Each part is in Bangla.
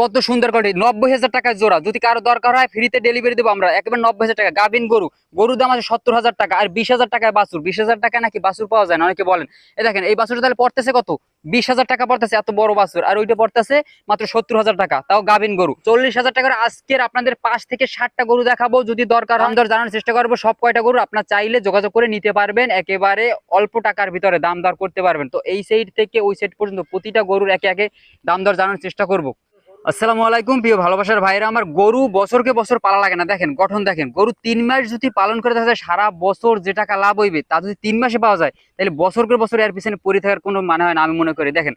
কত সুন্দর করে নব্বই হাজার টাকায় জোড়া। যদি কারও দরকার হয় ফ্রিতে ডেলিভারি দেবো আমরা। একেবারে নব্বই হাজার টাকা। গাভিন গরু। গরুর দাম আছে সত্তর হাজার টাকা। আর বিশ হাজার টাকায় বাছুর। বিশ হাজার টাকা নাকি বাছুর পাওয়া যায় না? অনেকে বলেন এই দেখেন, এই বাছুরটা তাহলে পড়তেছে কত? বিশ হাজার টাকা পড়তেছে, এত বড় বাছুর। আর ওইটা পড়তেছে মাত্র সত্তর হাজার টাকা। তাও গাভিন গরু। চল্লিশ হাজার টাকার আজকের আপনাদের পাঁচ থেকে ষাটটা গরু দেখাবো। যদি দরকার হয়, দর জানার চেষ্টা করব। সব কয়টা গরু আপনার চাইলে যোগাযোগ করে নিতে পারবেন। একেবারে অল্প টাকার ভিতরে দাম দর করতে পারবেন। তো এই সাইড থেকে ওই সাইড পর্যন্ত প্রতিটা গরুর একে একে দাম দর জানার চেষ্টা করব। আসসালামু আলাইকুম, প্রিয় ভালোবাসার ভাইরা আমার গরু বছরকে বছর পালা লাগে না। দেখেন, গঠন দেখেন। গরু তিন মাস যদি পালন করে, দেখা যায় সারা বছর যে টাকা লাভ হইবে, তা যদি তিন মাসে পাওয়া যায়, তাহলে বছরকে বছর এর পিছনে পড়ে থাকার কোনো মানে হয় না, আমি মনে করি। দেখেন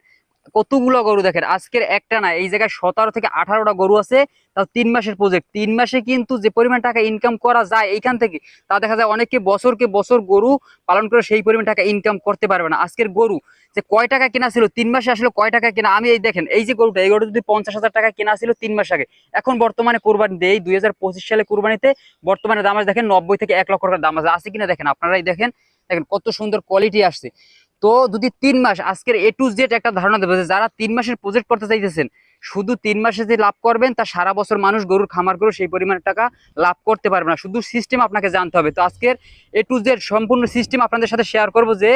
কতগুলো গরু দেখেন? আজকের একটা না, এই জায়গায় সতেরো থেকে আঠারোটা গরু আছে, তাও তিন মাসের প্রজেক্ট তিন মাসে কিন্তু যে পরিমাণ টাকা ইনকাম করা যায় এইখান থেকে, তা দেখা যায় অনেকে বছরকে বছর গরু পালন করে সেই পরিমাণ টাকা ইনকাম করতে পারবে না। আজকের গরু যে কয় টাকা কেনা ছিল, তিন মাসে আসলে কয় টাকা কেনা? আমি এই দেখেন, এই যে গরুটা, এই গরু যদি পঞ্চাশ হাজার টাকা কেনা ছিল তিন মাস আগে, এখন বর্তমানে কোরবানিতে এই দুই হাজার পঁচিশ সালে কোরবানিতে বর্তমানে দাম আছে, দেখেন নব্বই থেকে এক লক্ষ টাকার দাম আছে। আছে কিনা দেখেন, আপনারাই দেখেন দেখেন কত সুন্দর কোয়ালিটি আসছে। তো যদি তিন মাস, আজকের এ টু জেড একটা ধারণা দেবে যারা তিন মাসের প্রজেক্ট করতে চাইতেছেন শুধু তিন মাসে যে লাভ করবেন, তা সারা বছর মানুষ গরুর খামার করে সেই পরিমাণ টাকা লাভ করতে পারবে না। শুধু সিস্টেম আপনাকে জানতে হবে। তো আজকের এ টু জেড সম্পূর্ণ সিস্টেম আপনাদের সাথে শেয়ার করব যে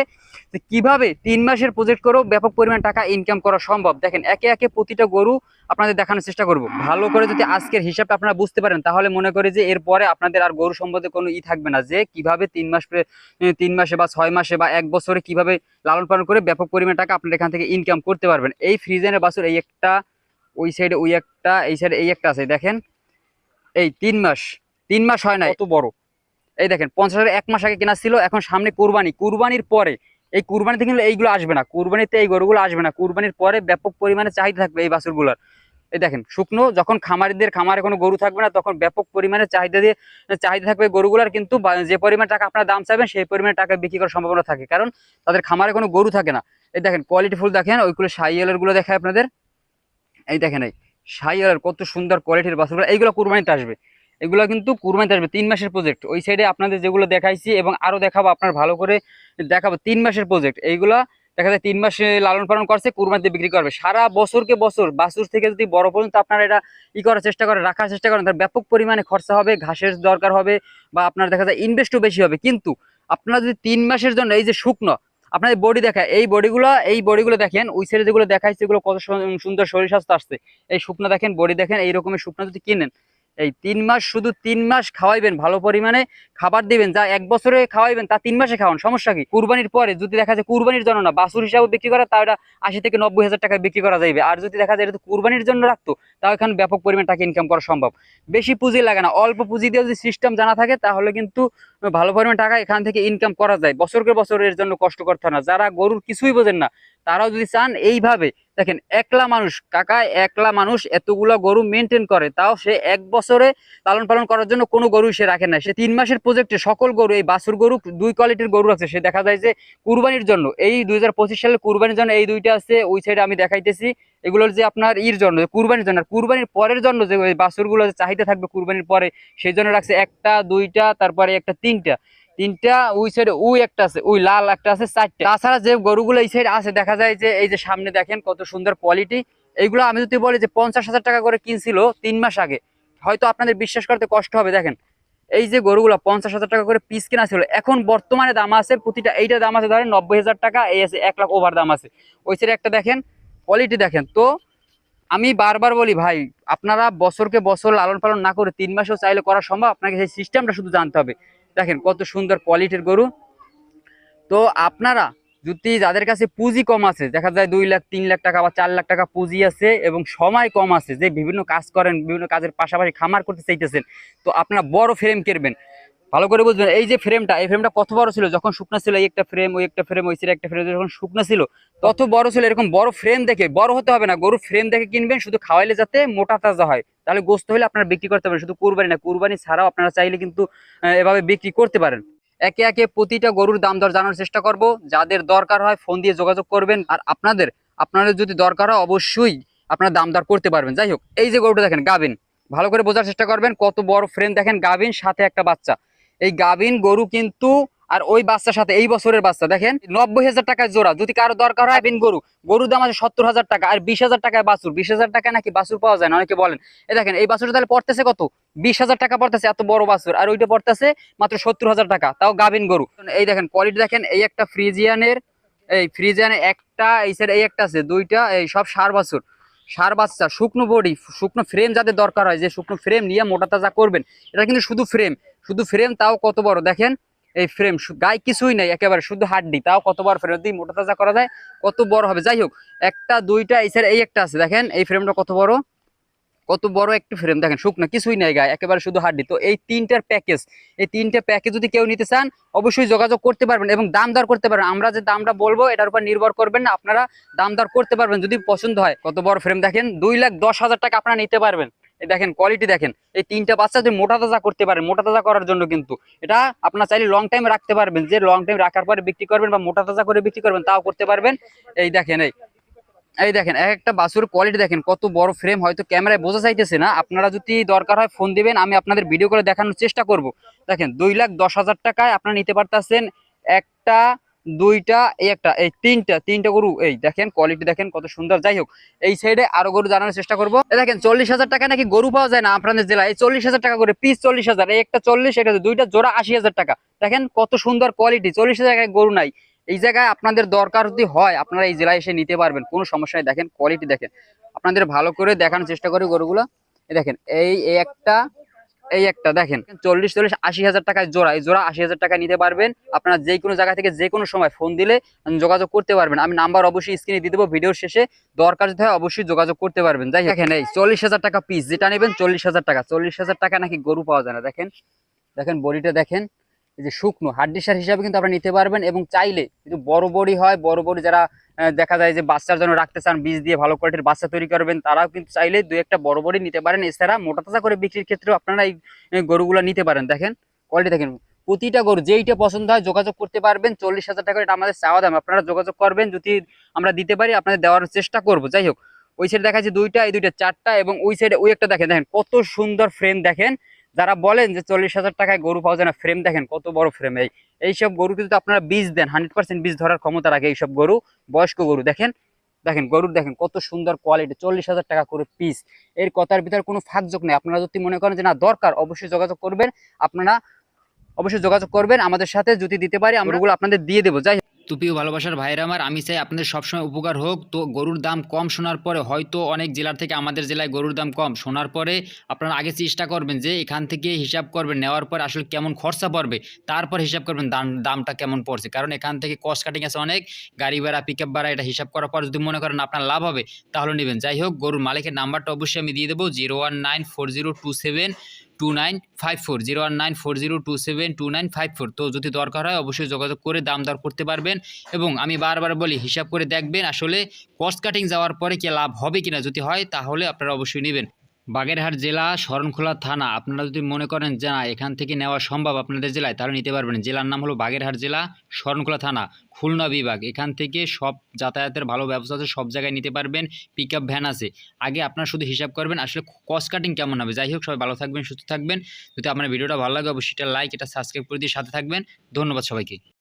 যে কীভাবে তিন মাসের প্রজেক্ট করেও ব্যাপক পরিমাণ টাকা ইনকাম করা সম্ভব। দেখেন, একে একে প্রতিটা গরু আপনাদের দেখানোর চেষ্টা করব। ভালো করে যদি আজকের হিসাবটা আপনারা বুঝতে পারেন, তাহলে মনে করি যে এরপরে আপনাদের আর গরু সম্বন্ধে কোনো ই থাকবে না যে কীভাবে তিন মাস তিন মাসে বা ছয় মাসে বা এক বছরে কীভাবে লালন পালন করে ব্যাপক পরিমাণ টাকা আপনারা এখান থেকে ইনকাম করতে পারবেন। এই ফ্রিজেনের বাছুর এই একটা ওই সাইডে ওই একটা এই সাইডে এই একটা আছে দেখেন। এই তিন মাস তিন মাস হয় না কত বড়? এই দেখেন পঞ্চাশ হাজার এক মাস আগে কেনা ছিল এখন সামনে কুরবানি। কুরবানির পরে এই কুরবানিতে কিন্তু এইগুলো আসবে না। কুরবানিতে এই গরুগুলো আসবে না। কুরবানির পরে ব্যাপক পরিমাণে চাহিদা থাকবে এই বাছুরগুলোর। এই দেখেন শুকনো যখন খামারিদের খামারে কোনো গরু থাকবে না তখন ব্যাপক পরিমাণে চাহিদা দিয়ে চাহিদা থাকবে গরুগুলোর কিন্তু যে পরিমাণ টাকা আপনার দাম চাইবেন সেই পরিমাণে টাকা বিক্রি করার সম্ভাবনা থাকে। কারণ তাদের খামারে কোনো গরু থাকে না। এই দেখেন কোয়ালিটি ফুল দেখেন ওইগুলো সাইয়েলেরগুলো দেখায় আপনাদের। এই দেখেন এই সাইয়েলের কত সুন্দর কোয়ালিটির বাছুরগুলো এইগুলো কুরবানিতে আসবে। এগুলো কিন্তু কুরবানিতে আসবে, তিন মাসের প্রজেক্ট ওই সাইডে আপনাদের যেগুলো দেখাইছি এবং আরও দেখাবো, আপনার ভালো করে দেখাবো। তিন মাসের প্রজেক্ট এইগুলো দেখা যায় তিন মাসে লালন পালন করছে, কুরবানিতে বিক্রি করবে। সারা বছরকে বছর, বাছুর থেকে যদি বড় পর্যন্ত আপনারা এটা ই করার চেষ্টা করেন, রাখার চেষ্টা করেন, তার ব্যাপক পরিমাণে খরচা হবে, ঘাসের দরকার হবে বা আপনার দেখা যায় ইনভেস্টও বেশি হবে। কিন্তু আপনারা যদি তিন মাসের জন্য এই যে শুকনো আপনাদের বডি দেখা এই বডিগুলো এই বডিগুলো দেখেন, ওই সাইডে যেগুলো দেখায়, সেগুলো কত সুন্দর শরীর স্বাস্থ্য আসছে। এই শুকনা দেখেন বডি দেখেন, এইরকমের শুকনো যদি কিনেন এই তিন মাস শুধু তিন মাস খাওয়াইবেন ভালো পরিমাণে খাবার দিবেন, যা এক বছরে খাওয়াইবেন, তা তিন মাসে খাওয়ান, সমস্যা কি? কুরবানির পরে যদি দেখা যায় কুরবানির জন্য না বাসুর হিসাবে বিক্রি করে, তা এটা আশি থেকে নব্বই হাজার টাকায় বিক্রি করা যাবে আর যদি দেখা যায় এটা কুরবানির জন্য রাখতো, তাও এখানে ব্যাপক পরিমাণ টাকা ইনকাম করা সম্ভব। বেশি পুঁজি লাগে না, অল্প পুঁজি দিয়ে যদি সিস্টেম জানা থাকে, তাহলে কিন্তু ভালো পরিমাণ টাকা এখান থেকে ইনকাম করা যায়। বছরকে বছর এর জন্য কষ্ট করতে হয় না। যারা গরুর কিছুই বোঝেন না, তারাও যদি চান, এইভাবে দেখেন, একলা মানুষ, কাকা, একলা মানুষ এতগুলা গরু মেনটেন করে, তাও সে এক বছরে লালন পালন করার জন্য কোনো গরু সে রাখে না। সে তিন মাসের প্রজেক্টে সকল গরু, এই বাছুর গরু, দুই কোয়ালিটির গরু আছে। সে দেখা যায় যে কুরবানির জন্য, এই দুই হাজার পঁচিশ সালে কুরবানির জন্য এই দুইটা আছে, ওই সাইডে আমি দেখাইতেছি। এগুলোর যে আপনার ইর জন্য, কুরবানির জন্য কুরবানির পরের জন্য যে যে চাহিদা থাকবে কুরবানির পরে, সেই জন্য রাখছে একটা, দুইটা, তারপরে একটা, তিনটা। তিনটা, ওই সাইডে ওই একটা আছে, ওই লাল একটা আছে, চারটা। তাছাড়া যে গরুগুলো এই সাইডে আছে, দেখা যায় যে এই যে সামনে দেখেন কত সুন্দর কোয়ালিটি এইগুলো আমি যদি বলি যে পঞ্চাশ হাজার টাকা করে কিনছিল তিন মাস আগে, হয়তো আপনাদের বিশ্বাস করতে কষ্ট হবে, দেখেন। এই যে গরুগুলো পঞ্চাশ হাজার টাকা করে পিস কেনা ছিল, এখন বর্তমানে দাম আছে, প্রতিটা এইটা দাম আছে ধরেন নব্বই হাজার টাকা, এই আছে এক লাখ ওভার দাম আছে। ওই সাইডে একটা দেখেন কোয়ালিটি দেখেন। তো আমি বারবার বলি, ভাই, আপনারা বছরকে বছর লালন পালন না করে তিন মাসও চাইলে করা সম্ভব? আপনাকে সেই সিস্টেমটা শুধু জানতে হবে। দেখেন কত সুন্দর কোয়ালিটির গরু। তো আপনারা যদি যাদের কাছে পুঁজি কম আছে, দেখা যায় দুই লাখ, তিন লাখ টাকা বা চার লাখ টাকা পুঁজি আছে এবং সময় কম আছে, যে বিভিন্ন কাজ করেন, বিভিন্ন কাজের পাশাপাশি খামার করতে চাইতেছেন, তো আপনারা বড় ফ্রেম কিনবেন ভালো করে বুঝবেন, এই যে ফ্রেমটা এই ফ্রেমটা কত বড় ছিল? যখন শুকনা ছিল, এই একটা ফ্রেম ওই একটা ফ্রেম ওই একটা ফ্রেম যখন শুকনা ছিল, তত বড় ছিল, এরকম বড় ফ্রেম দেখে, বড় হতে হবে না গরু ফ্রেম দেখে কিনবেন, শুধু খাওয়াইলে যাতে মোটা তাজা হয়। তাহলে গোস্ত হলে আপনারা বিক্রি করতে পারেন শুধু কুরবানি না, কুরবানি ছাড়াও আপনারা চাইলে কিন্তু এভাবে বিক্রি করতে পারেন। একে একে প্রতিটা গরুর দাম দর জানার চেষ্টা করব, যাদের দরকার হয় ফোন দিয়ে যোগাযোগ করবেন, আর আপনাদের আপনাদের যদি দরকার হয়, অবশ্যই আপনারা দাম দর করতে পারবেন। যাই হোক, এই যে গরুটা দেখেন গাবিন ভালো করে বোঝার চেষ্টা করবেন, কত বড় ফ্রেম দেখেন গাবিন সাথে একটা বাচ্চা। এই গাবিন গরু কিন্তু, আর ওই বাচ্চার সাথে এই বছরের বাচ্চা, দেখেন, নব্বই হাজার টাকায় জোড়া। যদি কারও দরকার হয় বিন গরু, গরুর দাম আছে সত্তর হাজার টাকা, আর বিশ হাজার টাকায় বাছুর। বিশ হাজার টাকায় নাকি বাছুর পাওয়া যায় না, অনেকে বলেন। এই দেখেন, এই বাছুরটা তাহলে পড়তেছে কত? বিশ হাজার টাকা পড়তেছে, এত বড় বাছুর। আর ওইটা পড়তেছে মাত্র সত্তর হাজার টাকা, তাও গাভিন গরু। এই দেখেন কোয়ালিটি দেখেন, এই একটা ফ্রিজিয়ানের, এই ফ্রিজিয়ানের একটা, এই সাইড এই একটা আছে, দুইটা, এই সব সার বাছুর। সার বাচ্চা, শুকনো বডি, শুকনো ফ্রেম যাদের দরকার হয়, যে শুকনো ফ্রেম নিয়ে মোটা তাজা করবেন, এটা কিন্তু শুধু ফ্রেম শুধু ফ্রেম তাও কত বড়? দেখেন, এই ফ্রেম গায়ে কিছুই নাই, একেবারে শুধু হাড্ডি, তাও কত বড় ফ্রেম যদি মোটা তাজা করা যায়, কত বড় হবে? যাই হোক, একটা, দুইটা, এই এই একটা আছে, দেখেন, এই ফ্রেমটা কত বড়? কত বড় একটি ফ্রেম দেখেন, শুকনো, কিছুই নাই গায়ে, একেবারে শুধু হাড্ডি। তো এই তিনটার প্যাকেজ এই তিনটে প্যাকেজ যদি কেউ নিতে চান, অবশ্যই যোগাযোগ করতে পারবেন এবং দাম দর করতে পারবেন। আমরা যে দামটা বলব, এটার উপর নির্ভর করবেন না, আপনারা দাম দর করতে পারবেন। যদি পছন্দ হয়, কত বড় ফ্রেম দেখেন, দুই লাখ দশ হাজার টাকা আপনারা নিতে পারবেন। এই দেখেন কোয়ালিটি দেখেন, এই তিনটা বাচ্চা যদি মোটা তাজা করতে পারেন মোটা তাজা করার জন্য কিন্তু, এটা আপনার চাইলে লং টাইম রাখতে পারবেন। যে লং টাইম রাখার পরে বিক্রি করবেন বা মোটা তাজা করে বিক্রি করবেন, তাও করতে পারবেন। এই দেখেন, এই এই দেখেন এক একটা বাসুর কোয়ালিটি দেখেন, কত বড় ফ্রেম হয়তো ক্যামেরায় বোঝা যাইতেছে না। আপনারা যদি দরকার হয় ফোন দিবেন, আমি আপনাদের ভিডিও করে দেখানোর চেষ্টা করব। দেখেন, দুই লাখ দশ হাজার টাকায় আপনারা নিতে পারতেছেন একটা, দুইটা, এই একটা, এই তিনটা তিনটা গরু। এই দেখেন কোয়ালিটি দেখেন, কত সুন্দর। যাই হোক, এই সাইডে আরও গরু জানানোর চেষ্টা করব। দেখেন, চল্লিশ হাজার টাকা নাকি গরু পাওয়া যায় না আপনাদের জেলায়? এই চল্লিশ হাজার টাকা করে পিস চল্লিশ হাজার, এই একটা চল্লিশ, এটা দুইটা জোড়া আশি হাজার টাকা। দেখেন, কত সুন্দর কোয়ালিটি চল্লিশ হাজার গরু নাই। এই জায়গায় আপনাদের দরকার যদি হয়, আপনারা এই জেলায় এসে নিতে পারবেন। কোনো সমস্যা নেই। দেখেন কোয়ালিটি দেখেন। আপনাদের ভালো করে দেখানোর চেষ্টা করি গরুগুলো। দেখেন, এই একটা এই একটা দেখেন, চল্লিশ চল্লিশ, আশি হাজার টাকায় জোড়া। এই জোড়া আশি হাজার টাকা নিতে পারবেন। আপনারা যে কোনো জায়গা থেকে যে কোনো সময় ফোন দিলে যোগাযোগ করতে পারবেন। আমি নাম্বার অবশ্যই স্ক্রিনে দিয়ে দেবো। ভিডিওর শেষে দরকার যদি হয় অবশ্যই যোগাযোগ করতে পারবেন। যাই দেখেন, এই চল্লিশ হাজার টাকা পিস যেটা নেবেন চল্লিশ হাজার টাকা। চল্লিশ হাজার টাকা নাকি গরু পাওয়া যায় না। দেখেন দেখেন, বডিটা দেখেন। যে শুকনো হাড্ডি সার হিসাবে কিন্তু আপনারা নিতে পারবেন এবং চাইলে যদি বড় বড়ি হয়, বড় বড়ি যারা দেখা যায় যে বাচ্চার জন্য রাখতে চান, বীজ দিয়ে ভালো কোয়ালিটির বাচ্চা তৈরি করবেন, তারাও কিন্তু চাইলে দু একটা বড় বড়ি নিতে পারেন। এছাড়া মোটা তাজা করে বিক্রির ক্ষেত্রেও আপনারা এই গরুগুলো নিতে পারেন। দেখেন কোয়ালিটি দেখেন, প্রতিটা গরু যেইটা পছন্দ হয় যোগাযোগ করতে পারবেন। চল্লিশ হাজার টাকা এটা আমাদের চাওয়া দাম। আপনারা যোগাযোগ করবেন, যদি আমরা দিতে পারি, আপনাদের দেওয়ার চেষ্টা করব। যাই হোক, ওই সাইডে দেখা যাচ্ছে দুইটা, এই দুইটা চারটা এবং ওই সাইডে ওই একটা দেখেন দেখেন কত সুন্দর ফ্রেম দেখেন। যারা বলেন যে চল্লিশ হাজার টাকায় গরু পাওয়া যায় না ফ্রেম দেখেন কত বড় ফ্রেম এই। এইসব গরু কিন্তু আপনারা বীজ দেন হান্ড্রেড পার্সেন্ট বীজ ধরার ক্ষমতা রাখে এইসব গরু বয়স্ক গরু। দেখেন দেখেন গরুর দেখেন কত সুন্দর কোয়ালিটি চল্লিশ হাজার টাকা করে পিস এর কথার ভিতরে কোনো ফাঁকযোগ নেই। আপনারা যদি মনে করেন যে না দরকার অবশ্যই যোগাযোগ করবেন। আপনারা অবশ্যই যোগাযোগ করবেন। আমাদের সাথে যদি দিতে পারি আমরা ওগুলো আপনাদের দিয়ে দেবো। যাই হোক, তো ভালোবাসার ভাইরা আমার আমি চাই আপনাদের সবসময় উপকার হোক। তো গরুর দাম কম শোনার পরে হয়তো অনেক জেলার থেকে আমাদের জেলায় গরুর দাম কম শোনার পরে আপনারা আগে চেষ্টা করবেন যে এখান থেকে হিসাব করবেন নেওয়ার পর আসলে কেমন খরচা পড়বে তারপর হিসাব করবেন দাম দামটা কেমন পড়ছে। কারণ এখান থেকে কস্ট কাটিং আছে অনেক গাড়ি ভাড়া পিক আপ ভাড়া এটা হিসাব করার পর যদি মনে করেন আপনার লাভ হবে তাহলে নেবেন। যাই হোক গরুর মালিকের নাম্বারটা অবশ্যই আমি দিয়ে দেবো zero one nine four zero two seven two nine five four zero one nine four zero two seven two nine five four তো যদি দরকার হয় অবশ্যই যোগাযোগ করে দাম দর করতে পারবেন এবং আমি বারবার বলি হিসাব করে দেখবেন আসলে কস্ট কাটিং যাওয়ার পরে কি লাভ হবে কিনা যদি হয় তাহলে আপনারা অবশ্যই নেবেন বাগেরহাট জেলা শরণখোলা থানা। আপনারা যদি মনে করেন যে, না, এখান থেকে নেওয়া সম্ভব আপনাদের জেলায়, তাহলে নিতে পারবেন। জেলার নাম হলো বাগেরহাট জেলা শরণখোলা থানা, খুলনা বিভাগ। এখান থেকে সব যাতায়াতের ভালো ব্যবস্থা আছে, সব জায়গায় নিতে পারবেন। পিক আপ ভ্যান আছে। আগে আপনারা শুধু হিসাব করবেন আসলে কস্ট কাটিং কেমন হবে। যাই হোক, সবাই ভালো থাকবেন, সুস্থ থাকবেন। যদি আপনার ভিডিওটা ভালো লাগে, অবশ্যই এটা লাইক এটা সাবস্ক্রাইব করে দিয়ে সাথে থাকবেন। ধন্যবাদ সবাইকে।